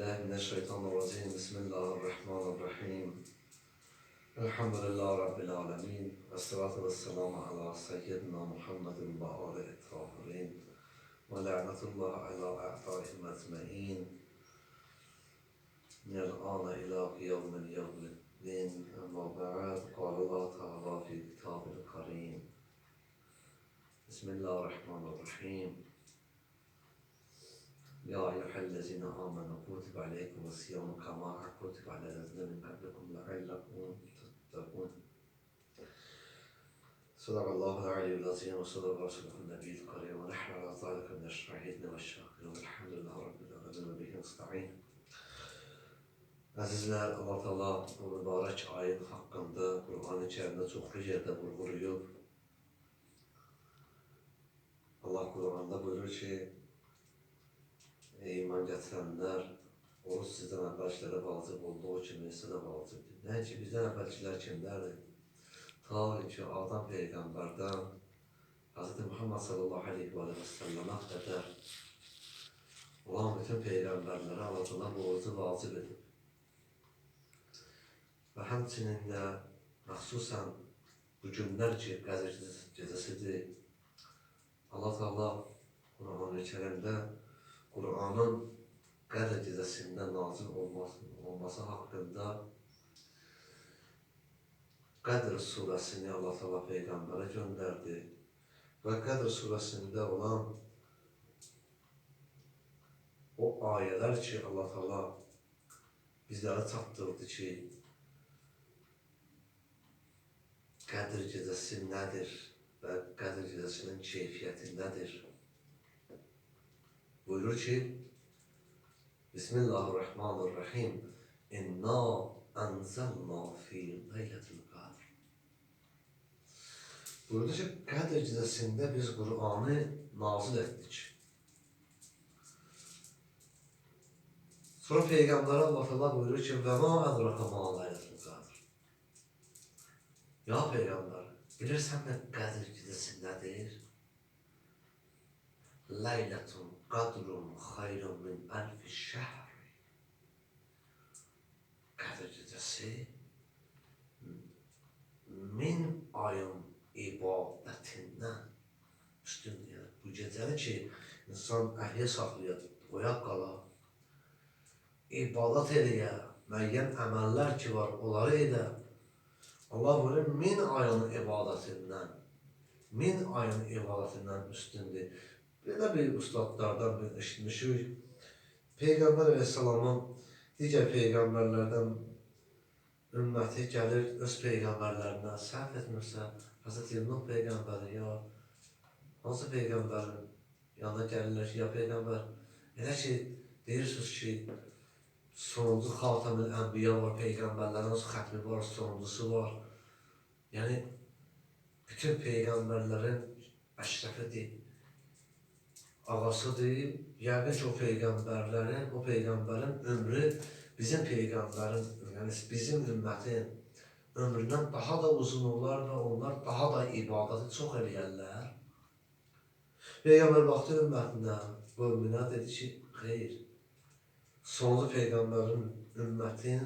بالله من الشيطان الرجيم. بسم الله الرحمن الرحيم. الحمد لله رب العالمين والصلاة والسلام على سيدنا محمد وآله الطاهرين ولعنة الله على أعدائهم أجمعين. من الآن إلى قيام اليوم الدين أما بعد قال الله تعالى في كتاب الكريم. بسم الله الرحمن الرحيم. أيها الذين آمنوا كتب عليكم الصيام كما كتب على الذين من قبلكم لعلكم تتقون. صدق الله العلي العظيم وصدق رسوله النبي الكريم. ونحن على ذلك من الشاهدين والشاكرين. والحمد لله رب العالمين وبه نستعين. Əzizlər, Allah Teala bu mübarək ayın haqqında Qur'an-ı Kərimdə çoxlu yerdə vurğulayıb. Allah Qur'anda buyurur ki, gətirənlər, oruç sizdən əvvəlkilərə vacib olduğu kimi sizə də vacibdir. Nəinki bizdən əvvəlkilər kimlərdir? Ta ki, Adam Peyğəmbərdən Hz. Muhammed sallallahu aleyhi və səlləmə qədər olan bütün Peyğəmbərlərə Allah orucu vacib edib. Və həmçinin də məxsusən bu günlər ki, Qədir gecəsidir, Allah Teala Qur'an-ı Kərimdə Qur'anın Qədr gecəsində nazil olması, olması haqqında Qədr surəsini Allah Teala Peyğəmbərə göndərdi və Qədr surəsində olan o ayələr ki, Allah Teala bizlərə çatdırdı ki, Qədr gecəsi nədir və Qədr gecəsinin keyfiyyəti nədir? Buyurur ki, Bismillahirrahmanirrahim. İnna enzelna fi leyletil kadr. Buyurdu ki, Qədr gecəsində biz Qur'anı nazil etdik. Sonra Peyğəmbərə Allah Teala buyurur ki, və ma ədraka ma leyletil kadr. Ya Peyğəmbər, bilirsən də Qədr gecəsi nədir? Leyletun qadrun xayrun min əlfi şəhr. Qədr gecəsi min ayın ibadətindən üstündür. Yəni, bu gecəni ki, insan əhliyə saxlaya, oyaq qala, ibadət eləyə, müəyyən əməllər ki var, onları edə. Allah buyurur, min ayın ibadətindən, min ayın ibadətindən üstündür. Belə bir ustadlardan bir eşitmişik. Peyğəmbər əleyhissalamın digər peyğəmbərlərdən ümməti gəlir öz peyğəmbərlərinə səhv etmirsə, Hz. Nuh peyğəmbəri ya hansı peyğəmbərin yanına gəlirlər ki, ya peyğəmbər, elə ki, deyirsiniz ki, sonuncu xatamül ənbiya var, peyğəmbərlərin öz xətmi var, sonuncusu var. Yəni, bütün peyğəmbərlərin əşrəfidir ağasıdır. Yəqin ki, o peyğəmbərlərin, o peyğəmbərin ömrü bizim peyğəmbərin, yəni bizim ümmətin ömründən daha da uzun olar və onlar daha da ibadəti çox eləyərlər. Peyğəmbər baxdı ümmətinə, qövmünə dedi ki, xeyr, sonlu peyğəmbərin ümmətin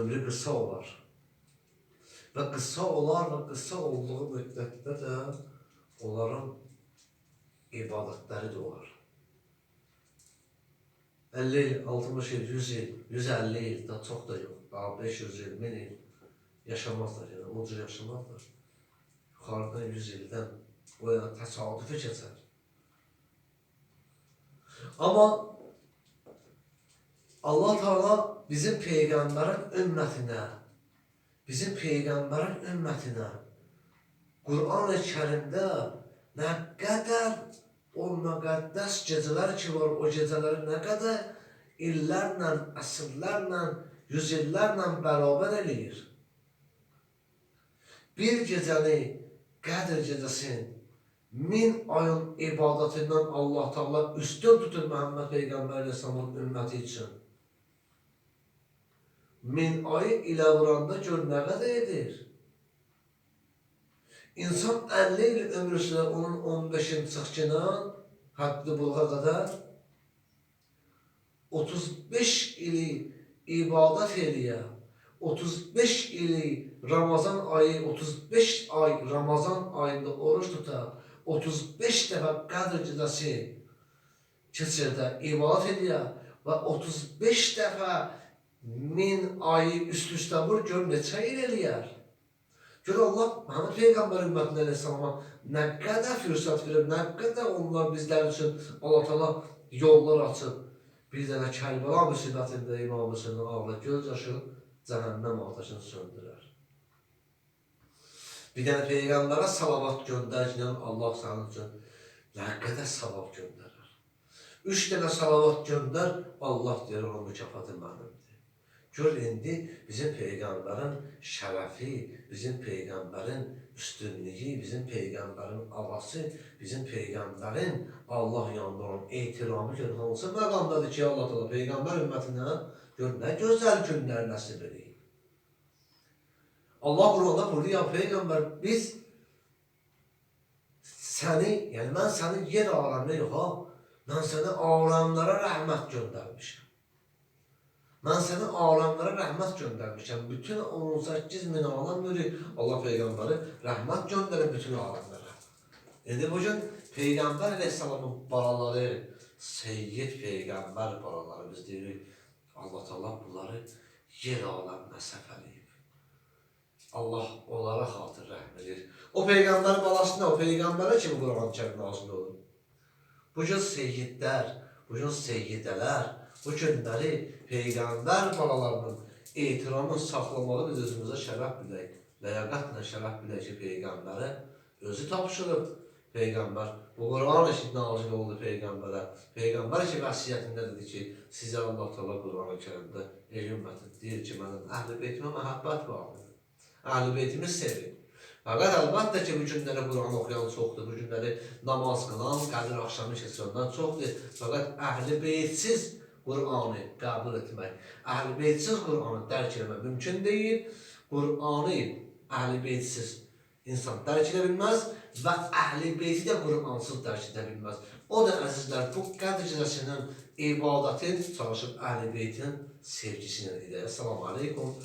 ömrü qısa olar. Və qısa olar və qısa olduğu müddətdə də onların ibadatleri de olur. 50 60 yıl, 100 yıl, 150 yıl da çok da yok. Daha 500 yıl, 1000 yıl yaşamazlar yani. O yaşamazlar. Yukarıdan 100 yıldan o veya tesadüfe keser. Ama Allah Teala bizim peygamberin ümmetine, bizim peygamberin ümmetine Kur'an-ı Kerim'de nə qədər o müqəddəs gecələr ki var, o gecələri nə qədər illərlə, əsrlərlə, yüz illərlə bərabər eləyir. Bir gecəni, Qədr gecəsinin min ayın ibadətindən Allah Taala üstün tutur Məhəmməd Peyğəmbər Aleyhisselamın ümməti üçün. Min ayı ilə vuranda gör nə qədər edir. İnsan 50 il ömrü sürər onun 15-in çıxçına həddi buluğa qədər 35 ili ibadət eləyə, 35 ili Ramazan ayı, 35 ay Ramazan ayında oruç tuta, 35 dəfə Qədr gecəsi keçirdə ibadət eləyə və 35 dəfə min ayı üst-üstə vur gör neçə il eləyər. Gör Allah Muhammed Peygamber ümmetine aleyhisselama ne kadar fırsat verip, ne kadar onlar bizler için Allah Teala yollar açıp, bir tane Kərbəla müsibətində İmam Hüseynin ağla göz yaşı cəhənnəm ateşini söndürər. Bir dənə Peyğəmbərə salavat göndərkən Allah sənin üçün nə qədər savab göndərər. Üç dənə salavat göndər, Allah deyir onun mükafatı mənimdir. Gör indi bizim Peyğəmbərin şərəfi, bizim Peyğəmbərin üstünlüyü, bizim Peyğəmbərin ağası, bizim Peyğəmbərin Allah yanında olan ehtiramı gör hansı məqamdadır ki, Allah Teala Peyğəmbər ümmətinə gör nə gözəl günlər nəsib edeyim. Allah Quranda buyuruyor ya Peyğəmbər biz səni, yəni mən səni yer aləminə yox ha, mən səni aləmlərə rəhmət göndərmişəm. Mən səni aləmlərə rəhmət göndərmişəm. Bütün 18 min aləm yürü Allah Peyğəmbəri rəhmət göndərir bütün aləmlərə. İndi bu gün Peyğəmbər əleyhissalamın balaları, Seyyid Peyğəmbər balaları biz deyirik, Allah Teala bunları yer aləminə səfərləyib. Allah onlara xatır rəhm edir. O Peyğəmbər balasına, o Peyğəmbərə kimi Quran-ı Kərim nazil olur. Bu gün seyyidlər, bu gün seyyidələr, bu günləri Peyğəmbər balalarının ehtiramını saxlamalı biz özümüzə şərəf bilək. Ləyaqətlə şərəf bilək ki, Peyğəmbərə özü tapşırıb. Peyğəmbər, bu Quran eşit nazil oldu Peyğəmbərə. Peyğəmbər ki, vəsiyyətində dedi ki, sizə Allah Teala Quran-ı Kərimdə ey ümmətim deyir ki, mənim əhl-i beytimə məhəbbət vardır. Əhl-i beytimi sevin. Fəqət əlbəttə ki, bu günləri Quran oxuyan çoxdur, bu günləri namaz qılan, qədir axşamı keçirənlər çoxdur. Fəqət əhl-i beytsiz Qur'anı qəbul etmək, əhl-i beytsiz Qur'anı dərk etmək mümkün deyil. Qur'anı əhl-i beytsiz insan dərk edə bilməz və əhl-i beyti də Qur'ansız dərk edə bilməz. O da əzizlər, bu qədir gecəsinin ibadətin çalışıb əhl-i beytin sevgisini edək. Assalamu aleykum.